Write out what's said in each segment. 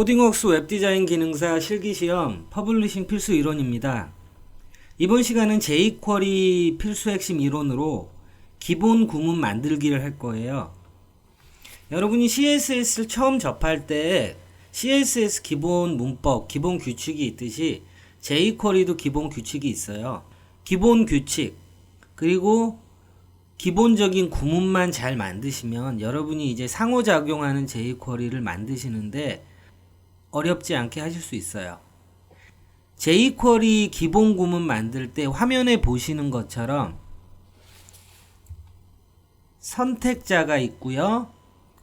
코딩웍스 웹디자인 기능사 실기시험 퍼블리싱 필수 이론입니다. 이번 시간은 jQuery 필수 핵심 이론으로 기본 구문 만들기를 할 거예요. 여러분이 CSS를 처음 접할 때 CSS 기본 문법, 기본 규칙이 있듯이 jQuery도 기본 규칙이 있어요. 기본 규칙, 그리고 기본적인 구문만 잘 만드시면 여러분이 이제 상호작용하는 jQuery를 만드시는데 어렵지 않게 하실 수 있어요. jQuery 기본 구문 만들 때 화면에 보시는 것처럼 선택자가 있고요.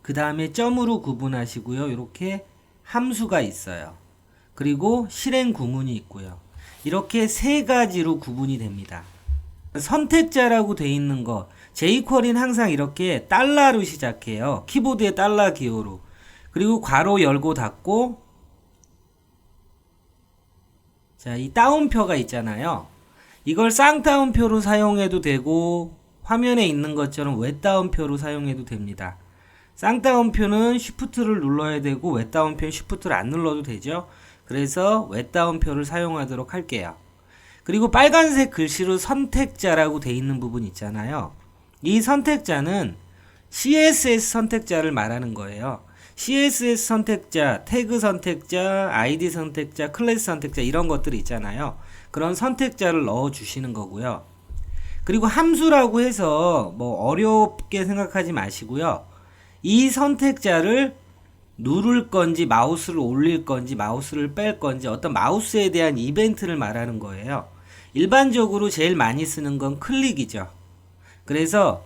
그 다음에 점으로 구분하시고요. 이렇게 함수가 있어요. 그리고 실행 구문이 있고요. 이렇게 세 가지로 구분이 됩니다. 선택자라고 돼 있는 거 jQuery는 항상 이렇게 달러로 시작해요. 키보드의 달러 기호로. 그리고 괄호 열고 닫고 자, 이 따옴표가 있잖아요. 이걸 쌍따옴표로 사용해도 되고 화면에 있는 것처럼 외따옴표로 사용해도 됩니다. 쌍따옴표는 쉬프트를 눌러야 되고 외따옴표는 쉬프트를 안 눌러도 되죠. 그래서 외따옴표를 사용하도록 할게요. 그리고 빨간색 글씨로 선택자라고 돼 있는 부분 있잖아요. 이 선택자는 CSS 선택자를 말하는 거예요. CSS 선택자, 태그 선택자, ID 선택자, 클래스 선택자 이런 것들이 있잖아요. 그런 선택자를 넣어 주시는 거고요. 그리고 함수라고 해서 뭐 어렵게 생각하지 마시고요. 이 선택자를 누를 건지 마우스를 올릴 건지 마우스를 뺄 건지 어떤 마우스에 대한 이벤트를 말하는 거예요. 일반적으로 제일 많이 쓰는 건 클릭이죠. 그래서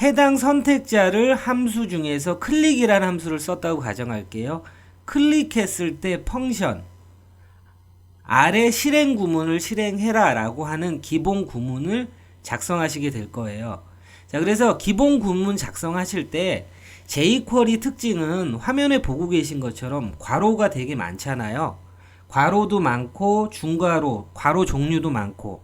해당 선택자를 함수 중에서 클릭이라는 함수를 썼다고 가정할게요. 클릭했을 때 펑션 아래 실행 구문을 실행해라 라고 하는 기본 구문을 작성하시게 될 거예요. 자, 그래서 기본 구문 작성하실 때 jQuery 특징은 화면에 보고 계신 것처럼 괄호가 되게 많잖아요. 괄호도 많고 중괄호, 괄호 종류도 많고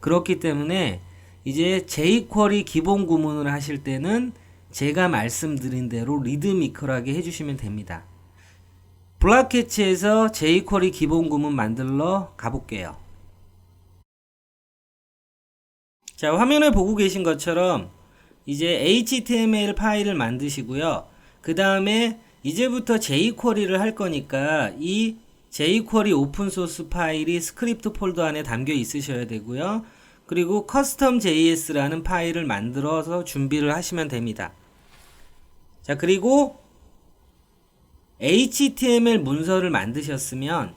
그렇기 때문에 이제 jQuery 기본 구문을 하실 때는 제가 말씀드린 대로 리드미컬하게 해주시면 됩니다. 블락캐치에서 jQuery 기본 구문 만들러 가볼게요. 자, 화면을 보고 계신 것처럼 이제 HTML 파일을 만드시고요. 그 다음에 이제부터 jQuery를 할 거니까 이 jQuery 오픈소스 파일이 스크립트 폴더 안에 담겨 있으셔야 되고요. 그리고 custom JS라는 파일을 만들어서 준비를 하시면 됩니다. 자, 그리고 HTML 문서를 만드셨으면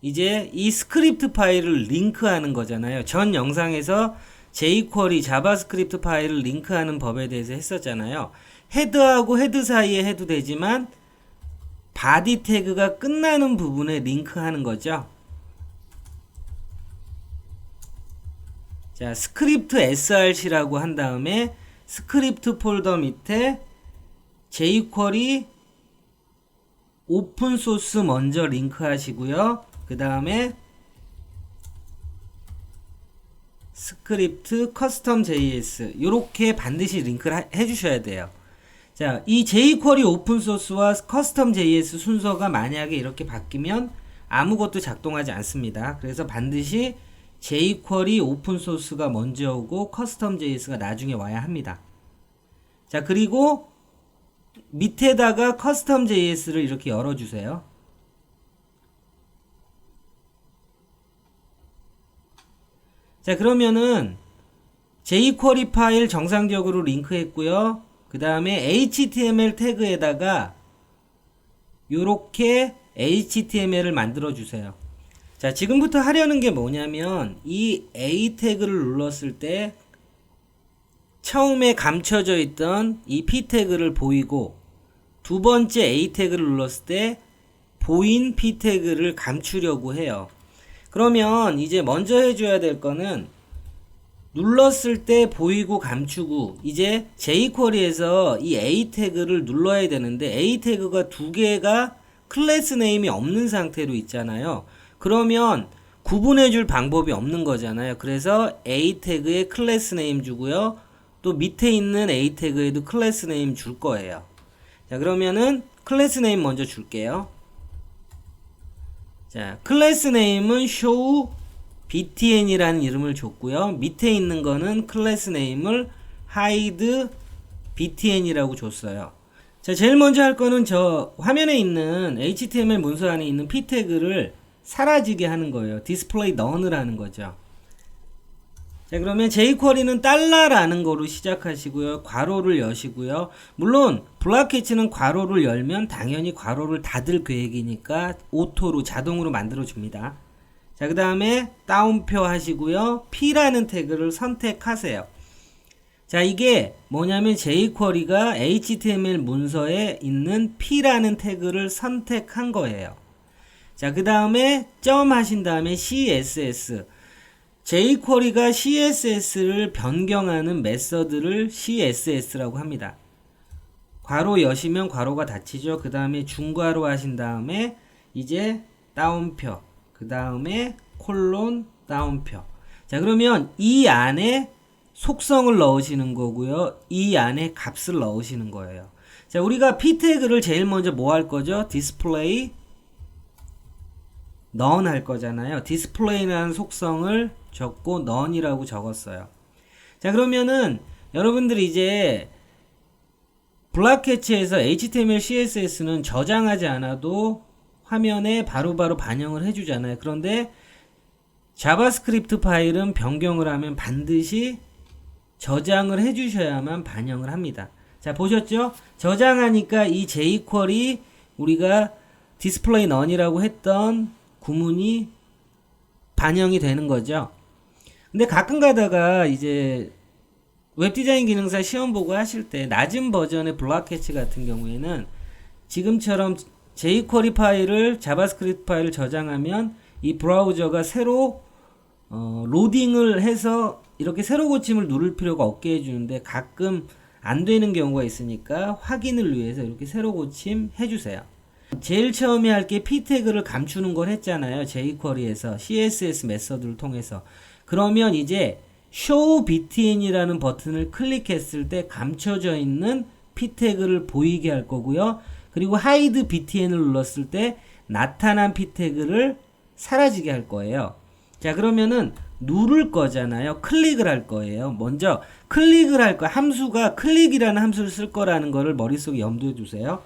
이제 이 스크립트 파일을 링크하는 거잖아요. 전 영상에서 jQuery 자바스크립트 파일을 링크하는 법에 대해서 했었잖아요. 헤드하고 헤드 사이에 해도 되지만 바디 태그가 끝나는 부분에 링크하는 거죠. 자, 스크립트 src라고 한 다음에 스크립트 폴더 밑에 jQuery 오픈 소스 먼저 링크 하시고요. 그 다음에 스크립트 커스텀 JS 이렇게 반드시 링크를 해 주셔야 돼요. 자, 이 jQuery 오픈 소스와 커스텀 JS 순서가 만약에 이렇게 바뀌면 아무것도 작동하지 않습니다. 그래서 반드시 jQuery 오픈 소스가 먼저 오고 커스텀 JS가 나중에 와야 합니다. 자, 그리고 밑에다가 커스텀 JS를 이렇게 열어주세요. 자, 그러면은 jQuery 파일 정상적으로 링크했고요. 그 다음에 HTML 태그에다가 요렇게 HTML을 만들어 주세요. 자, 지금부터 하려는 게 뭐냐면 이 A 태그를 눌렀을 때 처음에 감춰져 있던 이 P 태그를 보이고 두 번째 A 태그를 눌렀을 때 보인 P 태그를 감추려고 해요. 그러면 이제 먼저 해줘야 될 거는 눌렀을 때 보이고 감추고 이제 jQuery에서 이 A 태그를 눌러야 되는데 A 태그가 두 개가 클래스 네임이 없는 상태로 있잖아요. 그러면 구분해 줄 방법이 없는 거잖아요. 그래서 A 태그에 클래스 네임 주고요. 또 밑에 있는 A 태그에도 클래스 네임 줄 거예요. 자, 그러면은 클래스 네임 먼저 줄게요. 자, 클래스 네임은 show btn이라는 이름을 줬고요. 밑에 있는 거는 클래스 네임을 hide btn이라고 줬어요. 자, 제일 먼저 할 거는 저 화면에 있는 HTML 문서 안에 있는 p 태그를 사라지게 하는 거예요. 디스플레이 하는 거죠. 자, 그러면 jQuery는 달러라는 거로 시작하시고요. 괄호를 여시고요. 물론 블락캐치는 괄호를 열면 당연히 괄호를 닫을 계획이니까 오토로 자동으로 만들어 줍니다. 자, 그다음에 다운표 하시고요. P라는 태그를 선택하세요. 자, 이게 뭐냐면 jQuery가 HTML 문서에 있는 P라는 태그를 선택한 거예요. 자, 그 다음에 점 하신 다음에 CSS. jQuery가 CSS를 변경하는 메서드를 CSS라고 합니다. 괄호 여시면 괄호가 닫히죠. 그 다음에 중괄호 하신 다음에 이제 다운표. 그 다음에 콜론 다운표. 자, 그러면 이 안에 속성을 넣으시는 거고요. 이 안에 값을 넣으시는 거예요. 자, 우리가 p 태그를 제일 먼저 뭐 할 거죠? 디 none 할 거잖아요. 디스플레이라는 속성을 적고 none이라고 적었어요. 자, 그러면은 여러분들이 이제 블락 캐치에서 HTML, CSS는 저장하지 않아도 화면에 바로 바로 반영을 해주잖아요. 그런데 자바스크립트 파일은 변경을 하면 반드시 저장을 해주셔야만 반영을 합니다. 자, 보셨죠? 저장하니까 이 jQuery 우리가 디스플레이 none이라고 했던 구문이 반영이 되는 거죠. 근데 가끔 가다가 이제 웹디자인 기능사 시험 보고 하실 때 낮은 버전의 블락 캐치 같은 경우에는 지금처럼 jQuery 파일을 자바스크립트 파일을 저장하면 이 브라우저가 새로 어, 로딩을 해서 이렇게 새로 고침을 누를 필요가 없게 해주는데 가끔 안 되는 경우가 있으니까 확인을 위해서 이렇게 새로 고침 해주세요. 제일 처음에 할 게 p 태그를 감추는 걸 했잖아요. jQuery에서 CSS 메서드를 통해서. 그러면 이제 show btn이라는 버튼을 클릭했을 때 감춰져 있는 p 태그를 보이게 할 거고요. 그리고 hide btn을 눌렀을 때 나타난 p 태그를 사라지게 할 거예요. 자, 그러면은 누를 거잖아요. 클릭을 할 거예요. 먼저 클릭을 할 거. 함수가 클릭이라는 함수를 쓸 거라는 거를 머릿속에 염두에 두세요.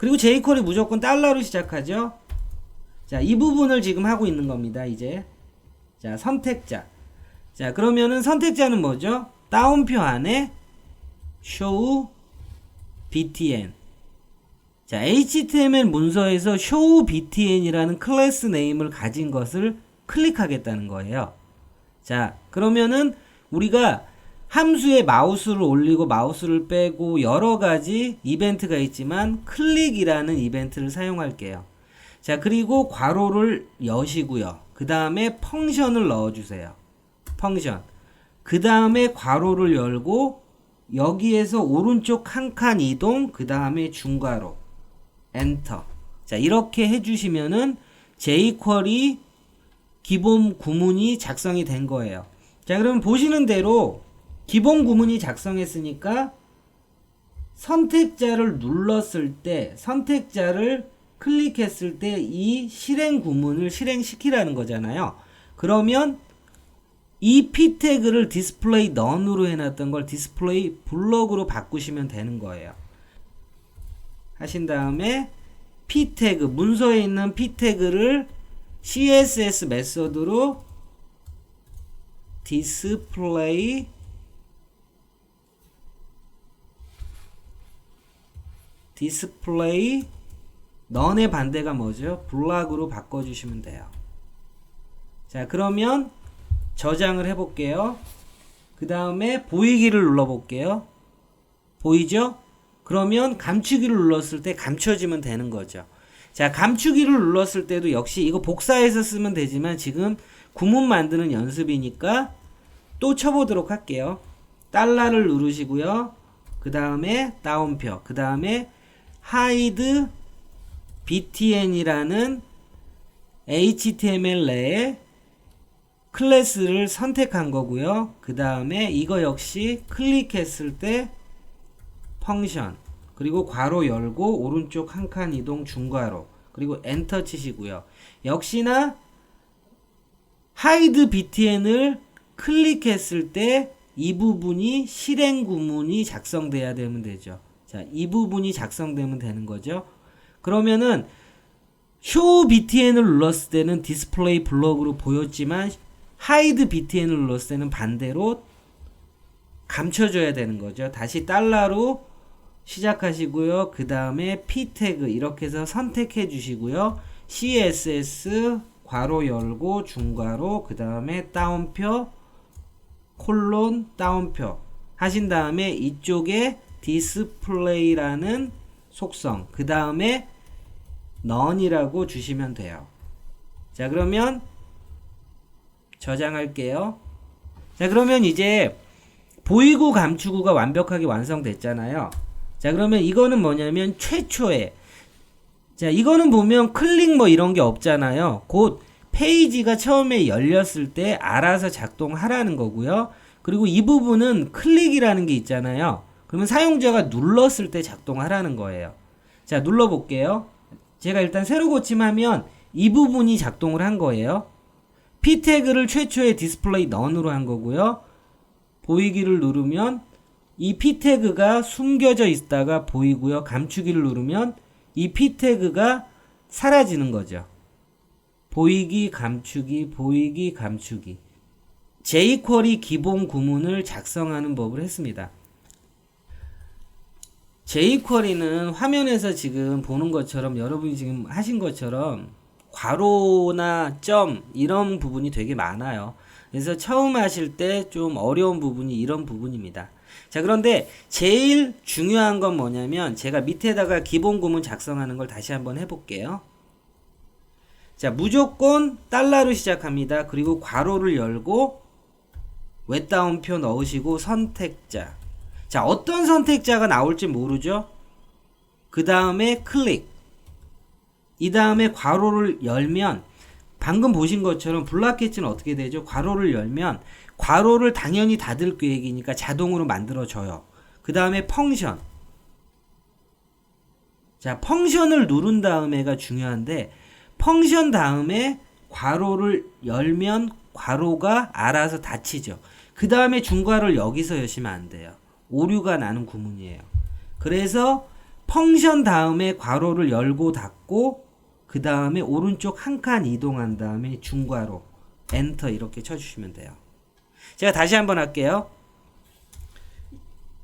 그리고 jQuery 무조건 달러로 시작하죠. 자, 이 부분을 지금 하고 있는 겁니다. 이제. 자, 선택자. 자, 그러면은 선택자는 뭐죠? 다운표 안에 show btn. 자, HTML 문서에서 show btn이라는 클래스 네임을 가진 것을 클릭하겠다는 거예요. 자, 그러면은 우리가 함수에 마우스를 올리고 마우스를 빼고 여러 가지 이벤트가 있지만 클릭이라는 이벤트를 사용할게요. 자, 그리고 괄호를 여시고요. 그 다음에 펑션을 넣어주세요. 펑션. 그 다음에 괄호를 열고 여기에서 오른쪽 한 칸 이동, 그 다음에 중괄호. 엔터. 자, 이렇게 해주시면은 jQuery 기본 구문이 작성이 된 거예요. 자, 그럼 보시는 대로 기본 구문이 작성했으니까 선택자를 눌렀을 때 선택자를 클릭했을 때 이 실행 구문을 실행시키라는 거잖아요. 그러면 이 p 태그를 디스플레이 none으로 해놨던 걸 디스플레이 블럭으로 바꾸시면 되는 거예요. 하신 다음에 p 태그 문서에 있는 p 태그를 css 메서드로 디스플레이 디스플레이 넌의 반대가 뭐죠? 블락으로 바꿔주시면 돼요. 자 그러면 저장을 해볼게요. 그 다음에 보이기를 눌러볼게요. 보이죠? 그러면 감추기를 눌렀을 때 감춰지면 되는 거죠. 자 감추기를 눌렀을 때도 역시 이거 복사해서 쓰면 되지만 지금 구문 만드는 연습이니까 또 쳐보도록 할게요. 달러를 누르시고요. 그 다음에 다운표, 그 다음에 hide btn이라는 HTML 내에 클래스를 선택한 거고요. 그 다음에 이거 역시 클릭했을 때 펑션 그리고 괄호 열고 오른쪽 한 칸 이동 중괄호 그리고 엔터 치시고요. 역시나 하이드 btn을 클릭했을 때 이 부분이 실행 구문이 작성돼야 되면 되죠. 자, 이 부분이 작성되면 되는 거죠. 그러면은 쇼 btn을 눌렀을 때는 디스플레이 블럭으로 보였지만 하이드 btn을 눌렀을 때는 반대로 감춰줘야 되는 거죠. 다시 달러로 시작하시고요. 그 다음에 p 태그 이렇게 해서 선택해 주시고요. css 괄호 열고 중괄호 그 다음에 다운표 콜론 다운표 하신 다음에 이쪽에 디스플레이라는 속성 그 다음에 none이라고 주시면 돼요. 자 그러면 저장할게요. 자 그러면 이제 보이고 감추고가 완벽하게 완성됐잖아요. 자 그러면 이거는 뭐냐면 최초에 자 이거는 보면 클릭 뭐 이런 게 없잖아요. 곧 페이지가 처음에 열렸을 때 알아서 작동하라는 거고요. 그리고 이 부분은 클릭이라는 게 있잖아요. 그러면 사용자가 눌렀을 때 작동하라는 거예요. 자 눌러 볼게요. 제가 일단 새로 고침하면 이 부분이 작동을 한 거예요. p 태그를 최초에 디스플레이 넌으로 한 거고요. 보이기를 누르면 이 p 태그가 숨겨져 있다가 보이고요. 감추기를 누르면 이 p 태그가 사라지는 거죠. 보이기 감추기 보이기 감추기 jQuery 기본 구문을 작성하는 법을 했습니다. jQuery는 화면에서 지금 보는 것처럼 여러분이 지금 하신 것처럼 괄호나 점 이런 부분이 되게 많아요. 그래서 처음 하실 때 좀 어려운 부분이 이런 부분입니다. 자, 그런데 제일 중요한 건 뭐냐면 제가 밑에다가 기본 구문 작성하는 걸 다시 한번 해볼게요. 자, 무조건 달러로 시작합니다. 그리고 괄호를 열고 웹다운표 넣으시고 선택자. 자, 어떤 선택자가 나올지 모르죠? 그 다음에 클릭. 이 다음에 괄호를 열면 방금 보신 것처럼 블락캐치는 어떻게 되죠? 괄호를 열면 괄호를 당연히 닫을 계획이니까 자동으로 만들어져요. 그 다음에 펑션. 자, 펑션을 누른 다음에가 중요한데 펑션 다음에 괄호를 열면 괄호가 알아서 닫히죠. 그 다음에 중괄호를 여기서 여시면 안 돼요. 오류가 나는 구문이에요. 그래서 펑션 다음에 괄호를 열고 닫고 그 다음에 오른쪽 한 칸 이동한 다음에 중괄호 엔터 이렇게 쳐주시면 돼요. 제가 다시 한번 할게요.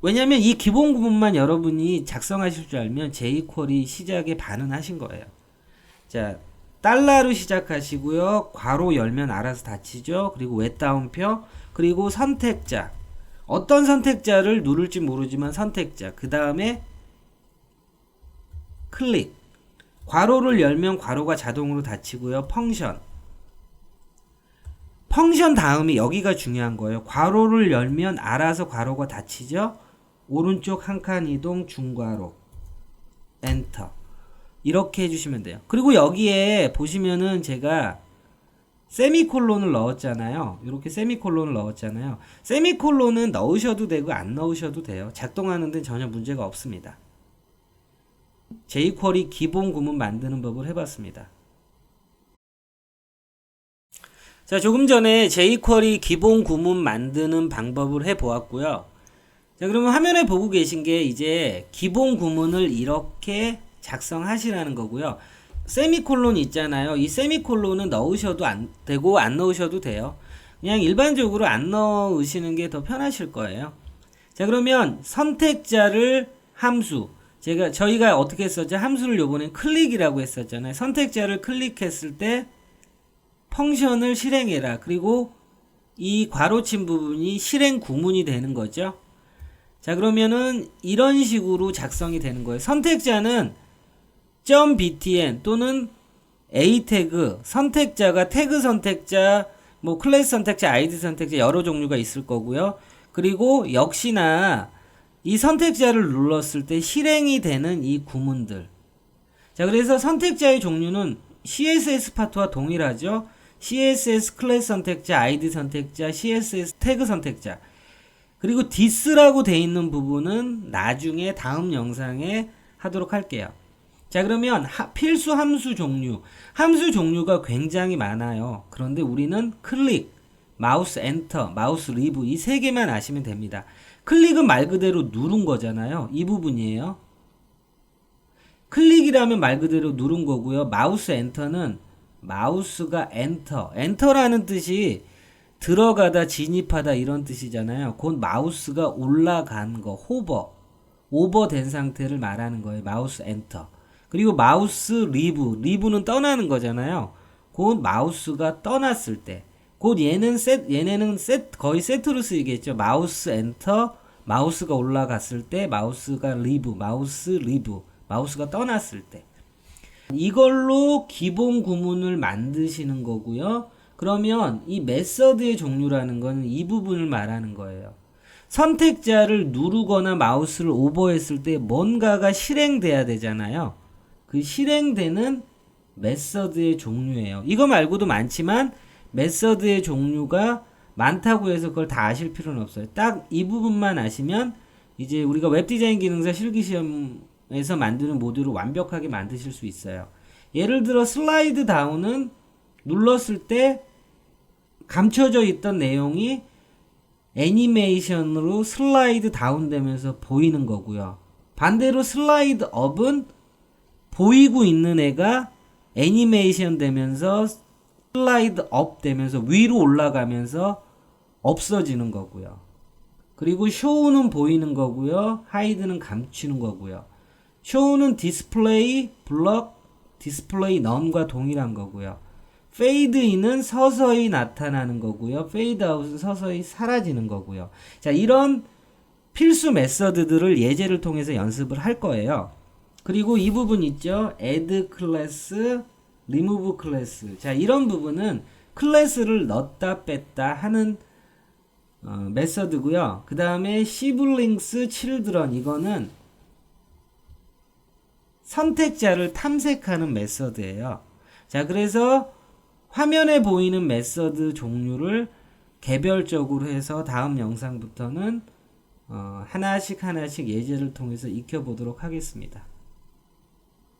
왜냐면 이 기본 구문만 여러분이 작성하실 줄 알면 jQuery 시작에 반은 하신 거예요. 자, 달러로 시작하시고요. 괄호 열면 알아서 닫히죠. 그리고 웹다운표, 그리고 선택자. 어떤 선택자를 누를지 모르지만 선택자. 그 다음에 클릭. 괄호를 열면 괄호가 자동으로 닫히고요. 펑션. 펑션 다음에 여기가 중요한 거예요. 괄호를 열면 알아서 괄호가 닫히죠. 오른쪽 한 칸 이동 중괄호. 엔터. 이렇게 해주시면 돼요. 그리고 여기에 보시면은 제가 세미콜론을 넣었잖아요. 이렇게 세미콜론을 넣었잖아요. 세미콜론은 넣으셔도 되고 안 넣으셔도 돼요. 작동하는 데는 전혀 문제가 없습니다. jQuery 기본 구문 만드는 법을 해봤습니다. 자, 조금 전에 jQuery 기본 구문 만드는 방법을 해보았고요. 자, 그러면 화면에 보고 계신 게 이제 기본 구문을 이렇게 작성하시라는 거고요. 세미콜론 있잖아요. 이 세미콜론은 넣으셔도 안 되고 안 넣으셔도 돼요. 그냥 일반적으로 안 넣으시는 게 더 편하실 거예요. 자, 그러면 선택자를 함수. 제가 저희가 어떻게 했었죠? 함수를 요번엔 클릭이라고 했었잖아요. 선택자를 클릭했을 때 펑션을 실행해라. 그리고 이 괄호친 부분이 실행 구문이 되는 거죠. 자, 그러면은 이런 식으로 작성이 되는 거예요. 선택자는 .btn 또는 a 태그 선택자가 태그 선택자 뭐 클래스 선택자 아이디 선택자 여러 종류가 있을 거고요. 그리고 역시나 이 선택자를 눌렀을 때 실행이 되는 이 구문들. 자, 그래서 선택자의 종류는 CSS 파트와 동일하죠. CSS 클래스 선택자, 아이디 선택자, CSS 태그 선택자. 그리고 this라고 돼 있는 부분은 나중에 다음 영상에 하도록 할게요. 자, 그러면 하- 필수 함수 종류. 함수 종류가 굉장히 많아요. 그런데 우리는 클릭, 마우스 엔터, 마우스 리브 이 세 개만 아시면 됩니다. 클릭은 말 그대로 누른 거잖아요. 이 부분이에요. 클릭이라면 말 그대로 누른 거고요. 마우스 엔터는 마우스가 엔터. 엔터라는 뜻이 들어가다 진입하다 이런 뜻이잖아요. 곧 마우스가 올라간 거, 호버, 오버된 상태를 말하는 거예요. 마우스 엔터. 그리고 마우스 리브, 리브는 떠나는 거잖아요. 곧 마우스가 떠났을 때, 곧 얘는 셋, 얘네는 셋 거의 세트로 쓰이겠죠. 마우스 엔터, 마우스가 올라갔을 때, 마우스가 리브, 마우스 리브, 마우스가 떠났을 때. 이걸로 기본 구문을 만드시는 거고요. 그러면 이 메서드의 종류라는 거는 이 부분을 말하는 거예요. 선택자를 누르거나 마우스를 오버했을 때 뭔가가 실행돼야 되잖아요. 그 실행되는 메서드의 종류예요. 이거 말고도 많지만 메서드의 종류가 많다고 해서 그걸 다 아실 필요는 없어요. 딱 이 부분만 아시면 이제 우리가 웹 디자인 기능사 실기 시험에서 만드는 모듈을 완벽하게 만드실 수 있어요. 예를 들어 슬라이드 다운은 눌렀을 때 감춰져 있던 내용이 애니메이션으로 슬라이드 다운 되면서 보이는 거고요. 반대로 슬라이드 업은 보이고 있는 애가 애니메이션 되면서 슬라이드 업 되면서 위로 올라가면서 없어지는 거고요. 그리고 쇼우는 보이는 거고요. 하이드는 감추는 거고요. 쇼우는 디스플레이, 블럭, 디스플레이 넌과 동일한 거고요. 페이드 인은 서서히 나타나는 거고요. 페이드 아웃은 서서히 사라지는 거고요. 자, 이런 필수 메서드들을 예제를 통해서 연습을 할 거예요. 그리고 이 부분 있죠. add 클래스, remove 클래스. 자, 이런 부분은 클래스를 넣었다 뺐다 하는 어, 메서드고요. 그 다음에 시블링스 children 이거는 선택자를 탐색하는 메서드예요. 자, 그래서 화면에 보이는 메서드 종류를 개별적으로 해서 다음 영상부터는 어, 하나씩 하나씩 예제를 통해서 익혀보도록 하겠습니다.